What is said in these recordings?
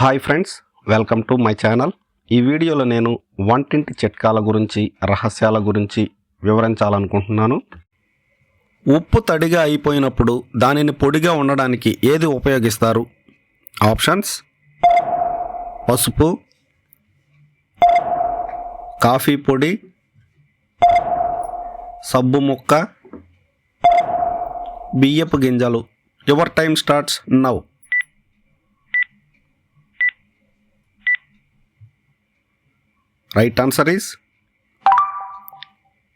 Hi friends welcome to my channel ఈ వీడియోలో నేను వంటింటి చిట్కాల గురించి రహస్యాల గురించి వివరించాలనుకుంటున్నాను. ఉప్పు తడిగా అయిపోయినప్పుడు దానిని పొడిగా ఉండడానికి ఏది ఉపయోగిస్తారు? ఆప్షన్స్ పసుపు కాఫీ పొడి సబ్బు ముక్క బియ్యపు గింజలు. Your time starts now right answer is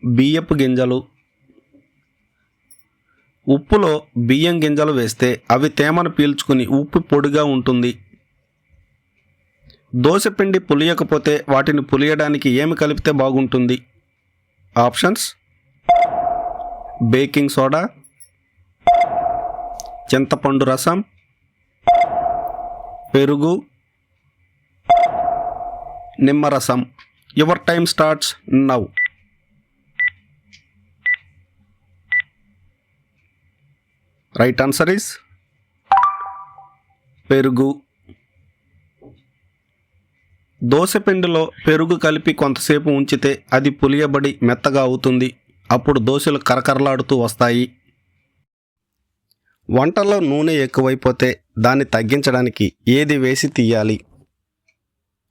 బియ్యపు గింజలు. ఉప్పులో బియ్యం గింజలు వేస్తే అవి తేమను పీల్చుకుని ఉప్పు పొడిగా ఉంటుంది. దోశపిండి పులియకపోతే వాటిని పులియడానికి ఏమి కలిపితే బాగుంటుంది? Options baking soda. చింతపండు రసం. పెరుగు. నిమ్మరసం your time starts now right answer is పెరుగు. దోశపిండిలో పెరుగు కలిపి కొంతసేపు ఉంచితే అది పులియబడి మెత్తగా అవుతుంది. అప్పుడు దోశలు కరకరలాడుతూ వస్తాయి. వంటలో నూనె ఎక్కువైపోతే దాన్ని తగ్గించడానికి ఏది వేసి తీయాలి?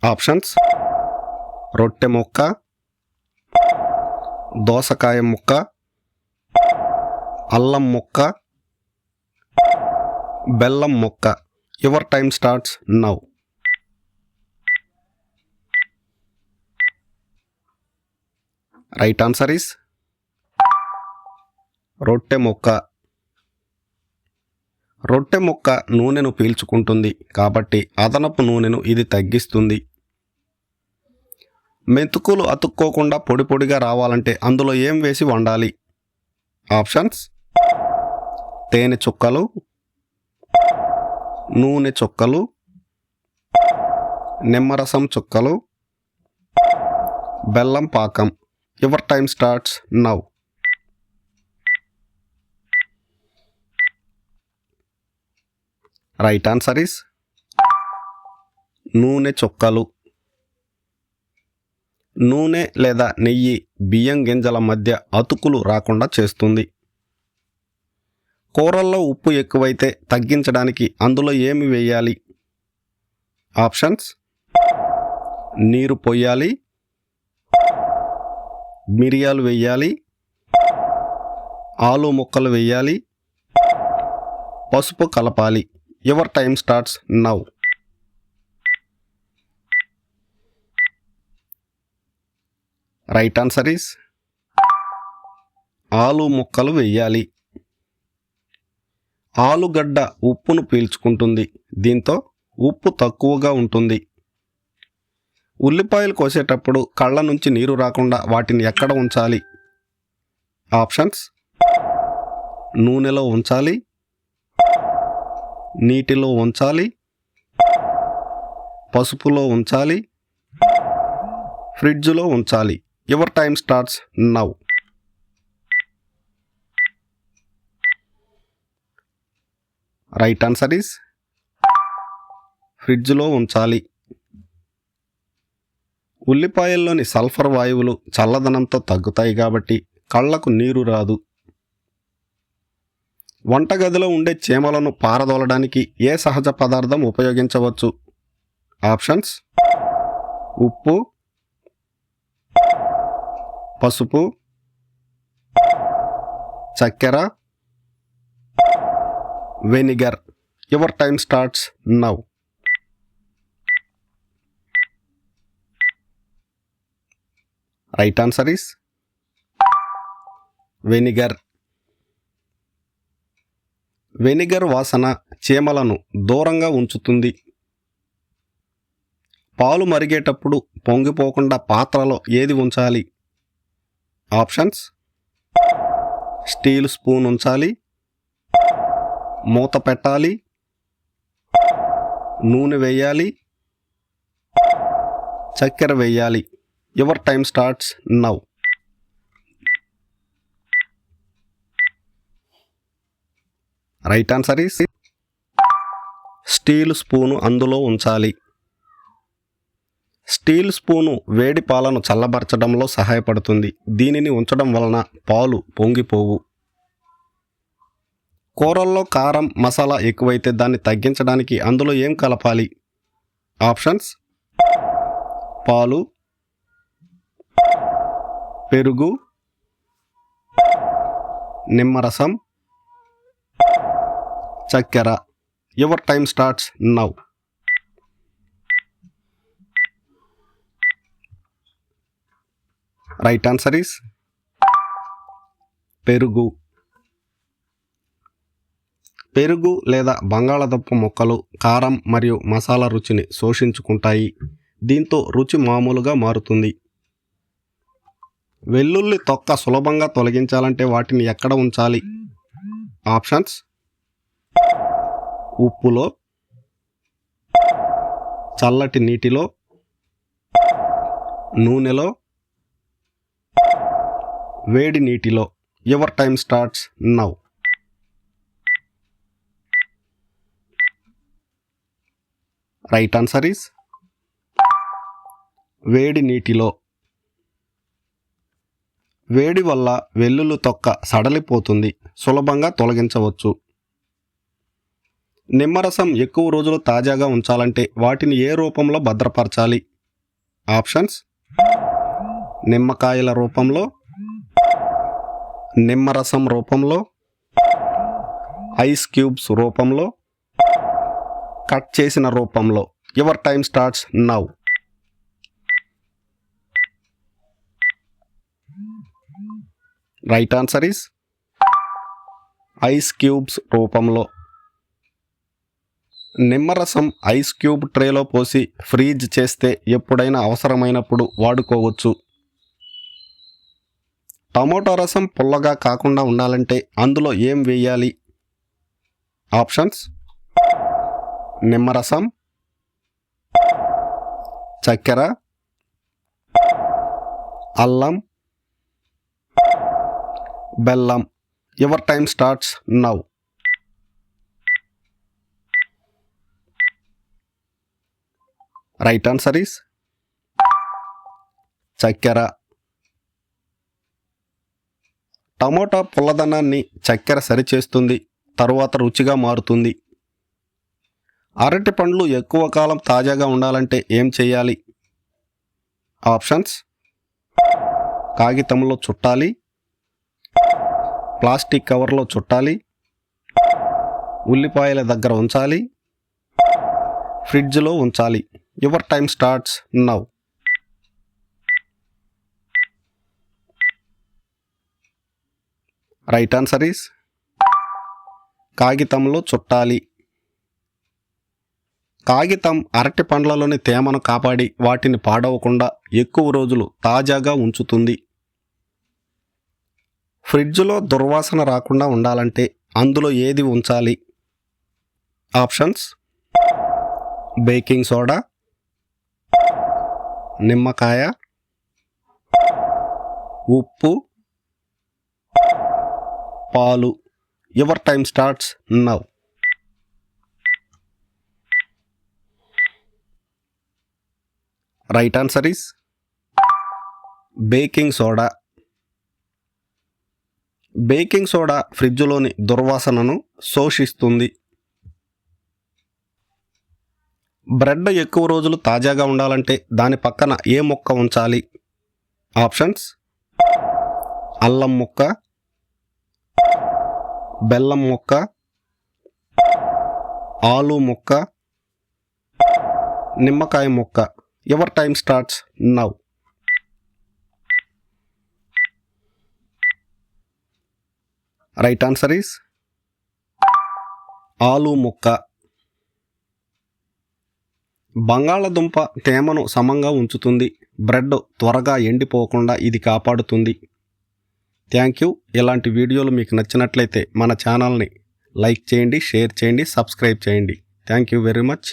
ఆప్షన్స్ రొట్టె ముక్క దోసకాయ ముక్క అల్లం ముక్క బెల్లం ముక్క. Your time starts now. Right answer is రొట్టె ముక్క. రొట్టె ముక్క నూనెను పీల్చుకుంటుంది కాబట్టి అదనపు నూనెను ఇది తగ్గిస్తుంది. మెంతుకులు అతుక్కోకుండా పొడి పొడిగా రావాలంటే అందులో ఏం వేసి వండాలి? ఆప్షన్స్? తేనె చుక్కలు నూనె చుక్కలు నిమ్మరసం చుక్కలు బెల్లం పాకం. Your time starts now right answer is నూనె చుక్కలు. నూనె లేదా నెయ్యి బియ్యం గింజల మధ్య అతుకులు రాకుండా చేస్తుంది. కూరల్లో ఉప్పు ఎక్కువైతే తగ్గించడానికి అందులో ఏమి వేయాలి? ఆప్షన్స్. నీరు పొయ్యాలి మిరియాలు వేయాలి. ఆలు ముక్కలు వేయాలి. పసుపు కలపాలి. Your time starts now. Right answer is ఆలు ముక్కలు వేయాలి ఆలుగడ్డ ఉప్పును పీల్చుకుంటుంది. దీంతో ఉప్పు తక్కువగా ఉంటుంది. ఉల్లిపాయలు కోసేటప్పుడు కళ్ళ నుంచి నీరు రాకుండా వాటిని ఎక్కడ ఉంచాలి? ఆప్షన్స్. నూనెలో ఉంచాలి. నీటిలో ఉంచాలి. పసుపులో ఉంచాలి. ఫ్రిడ్జ్లో ఉంచాలి. Your time starts now right answer is ఫ్రిడ్జ్లో ఉంచాలి. ఉల్లిపాయల్లోని సల్ఫర్ వాయువులు చల్లదనంతో తగ్గుతాయి కాబట్టి కళ్ళకు నీరు రాదు. వంటగదిలో ఉండే చీమలను పారదోలడానికి ఏ సహజ పదార్థం ఉపయోగించవచ్చు? ఆప్షన్స్ ఉప్పు పసుపు చక్కెర vinegar. Your time starts now right answer is vinegar vinegar వాసన చీమలను దూరంగా ఉంచుతుంది. పాలు మరిగేటప్పుడు పొంగిపోకుండా పాత్రలో ఏది ఉంచాలి? ఆప్షన్స్. స్టీల్ స్పూన్ ఉంచాలి. మూత పెట్టాలి. నూనె వేయాలి. చక్కెర వేయాలి. Your time starts now. Right answer is. Steel spoon అందులో ఉంచాలి. స్టీల్ స్పూను వేడి పాలను చల్లబరచడంలో సహాయపడుతుంది. దీనిని ఉంచడం వలన పాలు పొంగిపోవు. కూరల్లో కారం మసాలా ఎక్కువైతే దాన్ని తగ్గించడానికి అందులో ఏం కలపాలి? ఆప్షన్స్. పాలు. పెరుగు. నిమ్మరసం. చక్కెర. Your time starts now. Right answer is పెరుగు. పెరుగు లేదా బంగాళాదుంప ముక్కలు కారం మరియు మసాలా రుచిని శోషించుకుంటాయి. దీంతో రుచి మామూలుగా మారుతుంది. వెల్లుల్లి తొక్క సులభంగా తొలగించాలంటే వాటిని ఎక్కడ ఉంచాలి? ఆప్షన్స్ ఉప్పులో చల్లటి నీటిలో నూనెలో వేడి నీటిలో. Your time starts now right answer is వేడి నీటిలో. వేడి వల్ల వెల్లుల్లి తొక్క సడలిపోతుంది. సులభంగా తొలగించవచ్చు. నిమ్మరసం ఎక్కువ రోజులు తాజాగా ఉంచాలంటే వాటిని ఏ రూపంలో భద్రపరచాలి? ఆప్షన్స్ నిమ్మకాయల రూపంలో నిమ్మరసం రూపంలో ఐస్ క్యూబ్స్ రూపంలో కట్ చేసిన రూపంలో. Your time starts now right answer is ice cubes రూపంలో. నిమ్మరసం ఐస్ క్యూబ్ ట్రేలో పోసి ఫ్రీజ్ చేస్తే ఎప్పుడైనా అవసరమైనప్పుడు వాడుకోవచ్చు. టమోటా రసం పుల్లగా కాకుండా ఉండాలంటే అందులో ఏం వేయాలి? ఆప్షన్స్. నిమ్మరసం చక్కెర. అల్లం. బెల్లం. Your time starts now. Right answer is చక్కెర. టమోటా పుల్లదనాన్ని చక్కెర సరిచేస్తుంది తరువాత రుచిగా మారుతుంది. అరటి పండ్లు ఎక్కువ కాలం తాజాగా ఉండాలంటే ఏం చేయాలి? ఆప్షన్స్? కాగితంలో చుట్టాలి. ప్లాస్టిక్ కవర్లో చుట్టాలి. ఉల్లిపాయల దగ్గర ఉంచాలి. ఫ్రిడ్జ్లో ఉంచాలి. Your time starts now right answer is కాగితంలో చుట్టాలి. కాగితం అరటి పండ్లలోని తేమను కాపాడి వాటిని పాడవకుండా ఎక్కువ రోజులు తాజాగా ఉంచుతుంది. ఫ్రిడ్జ్లో దుర్వాసన రాకుండా ఉండాలంటే అందులో ఏది ఉంచాలి? ఆప్షన్స్ బేకింగ్ సోడా నిమ్మకాయ ఉప్పు పాలు. Your time starts now right answer is baking soda baking soda ఫ్రిడ్జ్లోని దుర్వాసనను శోషిస్తుంది. బ్రెడ్ ఎక్కువ రోజులు తాజాగా ఉండాలంటే దాని పక్కన ఏ మొక్క ఉంచాలి? ఆప్షన్స్ అల్లం ముక్క బెల్లం ముక్క ఆలు ముక్క నిమ్మకాయ ముక్క. Your time starts now right answer is ఆలు ముక్క. బంగాళదుంప తేమను సమంగా ఉంచుతుంది. బ్రెడ్ త్వరగా ఎండిపోకుండా ఇది కాపాడుతుంది. థ్యాంక్ యూ ఇలాంటి వీడియోలు మీకు నచ్చినట్లయితే మన ఛానల్ని లైక్ చేయండి షేర్ చేయండి సబ్స్క్రైబ్ చేయండి. Thank you very much